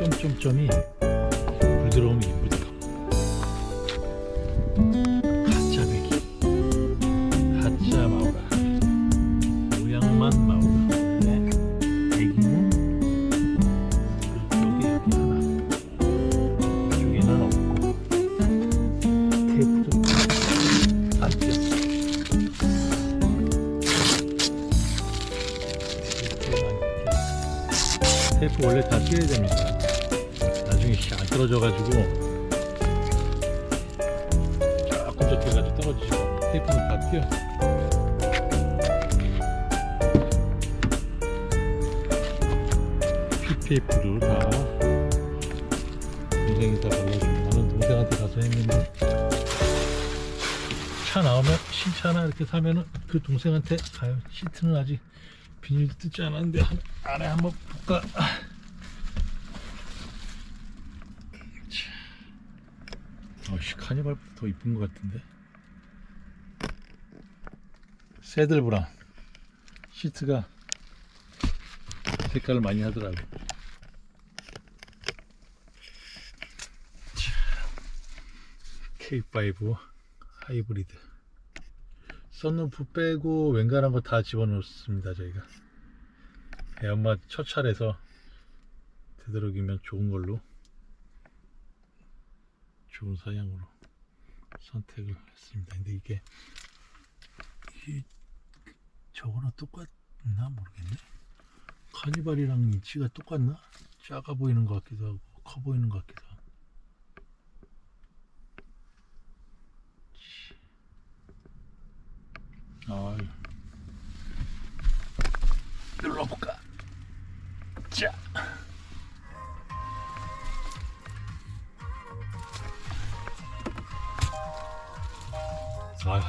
점점점점이 부드러움이 이쁘다 가짜 배기 가짜 마우라 모양만 마우라 원래 배기는 여기 여기 하나. 이쪽에는 없고. 테이프도 안 꼈어 테이프 원래 다 띄어야 됩니다 씨안 떨어져가지고 조금 젖혀가지고 떨어지시고 테이프는 다 띄어 PPF를 다 동생이 다 발라주고 나는 동생한테 가서 했는데 차 나오면 신차 하나 이렇게 사면은 그 동생한테 가요. 시트는 아직 비닐도 뜯지 않았는데 한- 안에 한번 볼까 어씨 카니발 더 이쁜 것 같은데? 새들 브라운 시트가 색깔을 많이 하더라고. K5 하이브리드. 썬루프 빼고 웬간한 거 다 집어넣습니다 저희가. 애 엄마 첫 차례서 되도록이면 좋은 걸로 좋은 사양으로 선택을 했습니다. 근데 이게 이 저거랑 똑같나 모르겠네. 카니발이랑 위치가 똑같나? 작아 보이는 것 같기도 하고 커 보이는 것 같기도 하고. 아유. 눌러볼까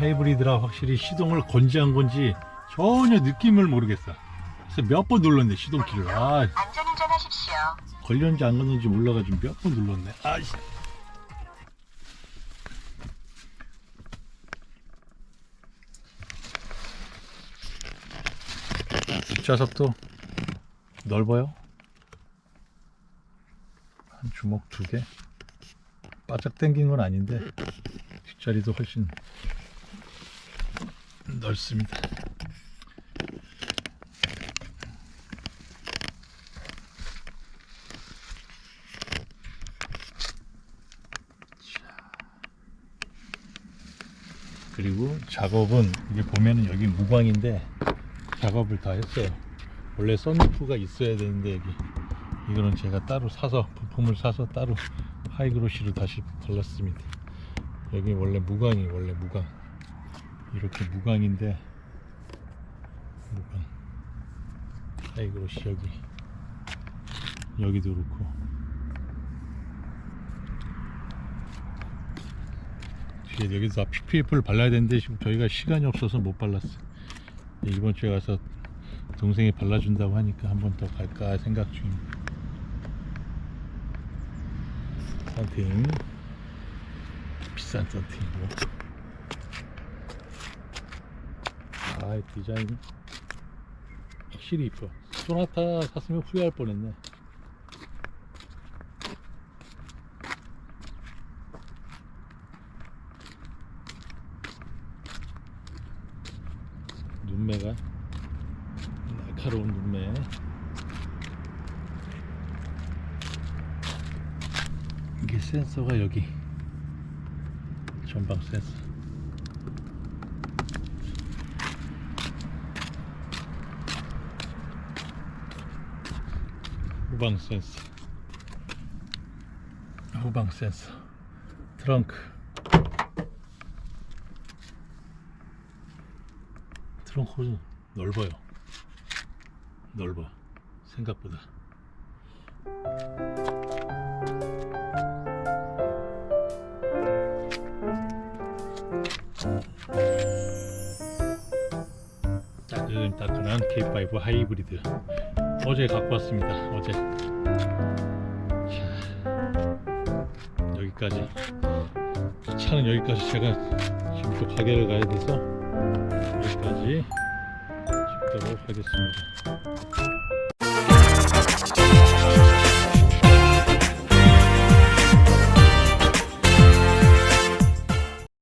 하이브리드라 확실히 시동을 건지 안 건지 전혀 느낌을 모르겠어. 그래서 몇 번 눌렀네, 시동키를. 아, 안전운전 하십시오. 걸렸는지 안 걸렸는지 몰라가지고 몇 번 눌렀네. 아이씨. 뒷좌석도 넓어요. 한 주먹 두 개. 바짝 당긴 건 아닌데 뒷자리도 훨씬 넓습니다. 그리고 작업은 이게 보면은 여기 무광인데 작업을 다 했어요. 원래 썬루프가 있어야 되는데 여기 이거는 제가 따로 사서 부품을 사서 따로 하이그로시로 다시 발랐습니다. 여기 원래 무광이 원래 무광 이렇게 무광인데 무광. 하이그로시 여기. 여기도 그렇고. 뒤에 여기서 PPF를 발라야 되는데 지금 저희가 시간이 없어서 못 발랐어요. 이번 주에 가서 동생이 발라준다고 하니까 한 번 더 갈까 생각 중입니다. 썬팅. 비싼 썬팅이고 아 디자인 확실히 이뻐. 소나타 샀으면 후회할 뻔했네. 눈매가 날카로운 눈매. 이게 센서가 여기 전방 센서 후방 센서 후방 센서 트렁크 트렁크 넓어요. 넓어. 생각보다. 따끈따끈한 K5 하이브리드 어제 갖고 왔습니다. 어제. 자, 여기까지. 차는 여기까지. 제가 지금 또 가게를 가야 돼서 여기까지 집도록 하겠습니다